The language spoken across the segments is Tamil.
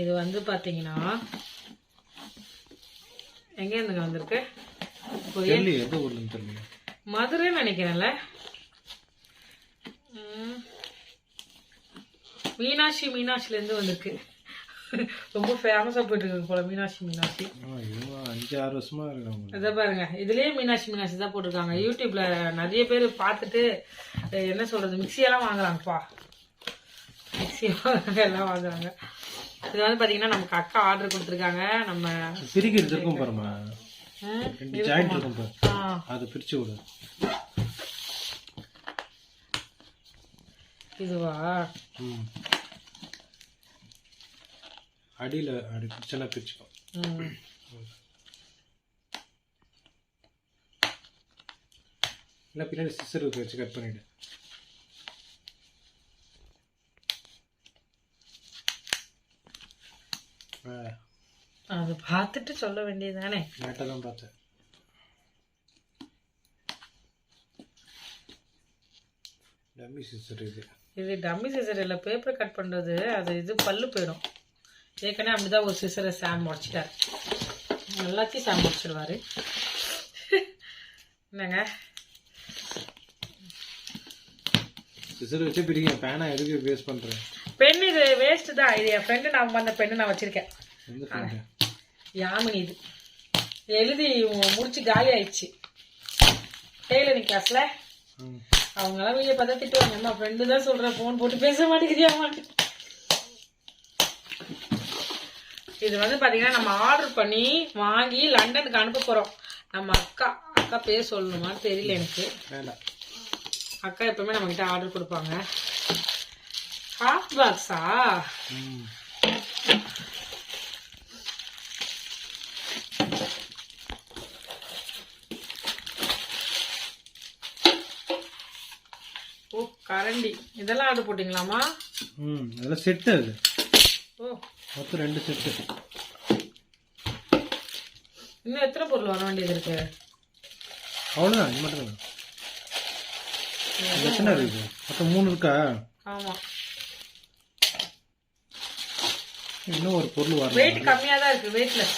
இது வந்து பார்த்தீங்கன்னா எங்க இருந்துங்க வந்திருக்கு? மதுரைன்னு நினைக்கிறேன்ல. மீனாட்சி மீனாட்சில இருந்து வந்திருக்கு. ரொம்ப ஃபேமஸா போயிட்டு இருக்கு போல மீனாட்சி மீனாட்சி. அஞ்சு ஆறு வருஷமா இருக்காங்க. இதை பாருங்க இதுலயே மீனாட்சி மீனாட்சி தான் போட்டிருக்காங்க. யூடியூப்ல நிறைய பேர் பார்த்துட்டு என்ன சொல்றது மிக்சியெல்லாம் வாங்குறாங்கப்பா. மிக்சி வாங்குறாங்க எல்லாம் வாங்குறாங்க. இது வந்து பாத்தீங்கன்னா நமக்கு அக்கா ஆர்டர் கொடுத்துருக்காங்க. நம்ம பிரிக்கிறது இருக்கும் பாருமா ரெண்டு ஜாயிண்ட் இருக்கும்? பாரு. அதை பிரிச்சு விடு இதுவா? அடியில் அடி பிரிச்செல்லாம் பிரிச்சுக்கோ. இல்லை பின்னாடி சிஸ்டர் வச்சு கட் பண்ணிவிடு அது பார்த்துட்டு சொல்ல வேண்டியதுதானே? லேட்டாக தான் பார்த்தேன். டம்மி சிஸ்டர் இது. இது டம்மி சிசர் இல்லை பேப்பர் கட் பண்ணுறது அது இது பல்லு போயிடும். ஏற்கனவே அப்படிதான் ஒரு சிசரை சாம் முடிச்சிட்டார் எல்லாத்தையும் சாம் முடிச்சிடுவாரு என்னங்க? சிஸ்டர் வச்சு பிரிங்க பேனா எதுக்கு வேஸ்ட் பண்ணுறேன் பென் இது வேஸ்ட் தான். இது என் ஃப்ரெண்டு நான் பண்ண பெண்ணு நான் வச்சிருக்கேன். யாமினி இது. எழுதி முடிச்சு காலி ஆயிடுச்சு. டெய்லரிங் கிளாஸ்ல ம். அவங்கெல்லாம் வெளியே பார்த்தா திட்டுவாங்க. அம்மா ஃப்ரெண்டு தான் சொல்கிறேன் ஃபோன் போட்டு பேச மாட்டேங்கிறியாமா இது வந்து பார்த்தீங்கன்னா நம்ம ஆர்டர் பண்ணி வாங்கி லண்டனுக்கு அனுப்ப போகிறோம் நம்ம அக்கா அக்கா பேர் சொல்லணுமான்னு தெரியல எனக்கு. வேண்டாம். அக்கா எப்பவுமே நம்மக்கிட்ட ஆர்டர் கொடுப்பாங்க. ஹாஃப் பாக்ஸா ஓ கரண்டி. இதெல்லாம் ஆர்டர் போட்டிங்களாமா ம் அதெல்லாம் செட்டு அது ஓ. மொத்தம் ரெண்டு செட்டு இன்னும் எத்தனை பொருள் வர வேண்டியது இருக்கு? அவ்வளோதான் இது மட்டும் எத்தனை இருக்குது மொத்தம் மூணு இருக்கா? ஆமாம் இன்னும் ஒரு பொருள் வரல வெயிட் கம்மியாக தான் இருக்கு வெயிட்லெஸ்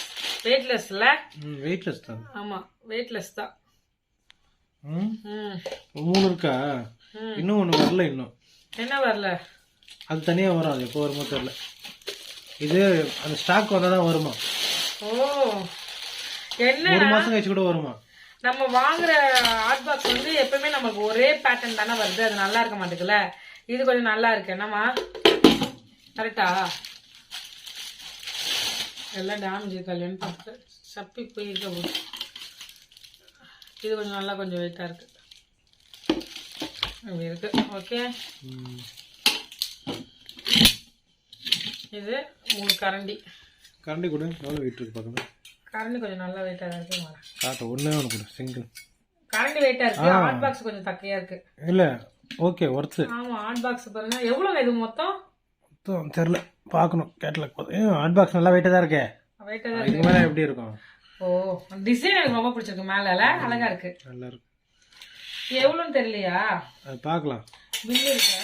வெயிட்லெஸ்ல ம் வெயிட்லெஸ் தான். ஆமாம் வெயிட்லெஸ் தான். ம்? ம். மூணு இருக்கா. இன்னும் ஒன்று வரல இன்னும். என்ன வரல? அது தனியாக வரும் அது எப்போ வருமோ தெரியல. இது அந்த ஸ்டாக் வந்தால் தான் வருமா? ஓ. என்ன ஒரு மாதம் கழிச்சு கூட வருமா? நம்ம வாங்குற ஆர்ட் பாக்ஸ் வந்து எப்பவுமே நமக்கு ஒரே பேட்டர்ன் தானே வருது. அது நல்லா இருக்க மாட்டேங்குல இது கொஞ்சம் நல்லா இருக்கு. என்னம்மா? கரெக்டா எல்லாம் டேமேஜ் கல்யாணம் பார்த்து சப்பி போய் இருக்க போகுது. இது கொஞ்சம் நல்லா கொஞ்சம் வெயிட்டாக இருக்கு. இப்படி இருக்கு. ஓகே இது மூணு கரண்டி. கரண்டி கூட எவ்வளோ வெயிட் இருக்கு பார்க்கணும் கரண்டி கொஞ்சம் நல்லா வெயிட்டாக தான் இருக்கு. காட்ட ஒன்றே ஒன்று கொடு சிங்கிள் கரண்டி வெயிட்டாக இருக்கு ஹாட் பாக்ஸ் கொஞ்சம் தக்கையா இருக்கு. இல்லை ஓகே ஒர்த்து ஆமா ஹாட் பாக்ஸ் பாருங்க. எவ்வளோங்க இது மொத்தம்? மொத்தம் தெரில பார்க்கணும் கேட்டலாக் பார்த்து ஹாட் பாக்ஸ் நல்லா வெயிட்டாக தான் இருக்கே. வெயிட்டாக தான் இதுக்கு மேலே எப்படி இருக்கும்? ஓ டிசைன் எனக்கு ரொம்ப பிடிச்சிருக்கு மேல அழகா இருக்கு. நல்லா இருக்கும் இது எவ்வளோன்னு தெரியலையா? அது பார்க்கலாம். பில் இருக்கா?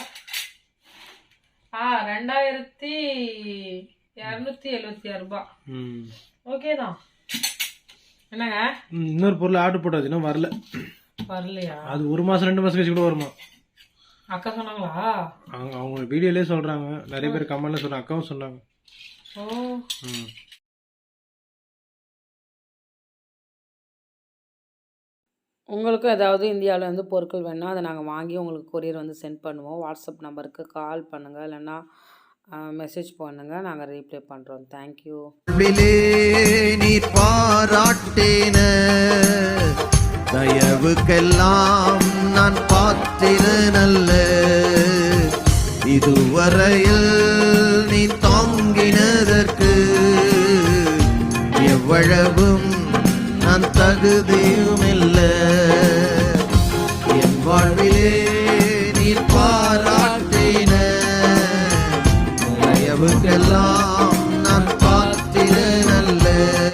ஆ ரெண்டாயிரத்தி இரநூத்தி எழுபத்தி ஆறு ரூபாய் ம். ஓகே தான். என்னங்க? இன்னொரு பொருள் ஆர்டர் போட்டாச்சு இன்னும் வரல. வரலையா? அது ஒரு மாதம் ரெண்டு மாதம் கழிச்சு கூட வருமா? அக்கா சொன்னாங்களா? அவங்க அவங்க வீடியோலேயே சொல்கிறாங்க நிறைய பேர் கமெண்ட்ல சொல்கிறாங்க அக்காவும் சொன்னாங்க. ஓ. ம். உங்களுக்கும் ஏதாவது இந்தியாவில் வந்து பொருட்கள் வேணும்னா அதை நாங்கள் வாங்கி உங்களுக்கு கொரியர் வந்து சென்ட் பண்ணுவோம். வாட்ஸ்அப் நம்பருக்கு கால் பண்ணுங்கள் இல்லைன்னா மெசேஜ் பண்ணுங்கள் நாங்கள் ரீப்ளை பண்ணுறோம் தேங்க்யூ நீ நீர் பாராட்டேன. தயவுக்கெல்லாம் நான் பாத்திரனல்ல இதுவரையில் நீ தாங்கினதற்கு எவ்வளவும் நான் தகுதியுமே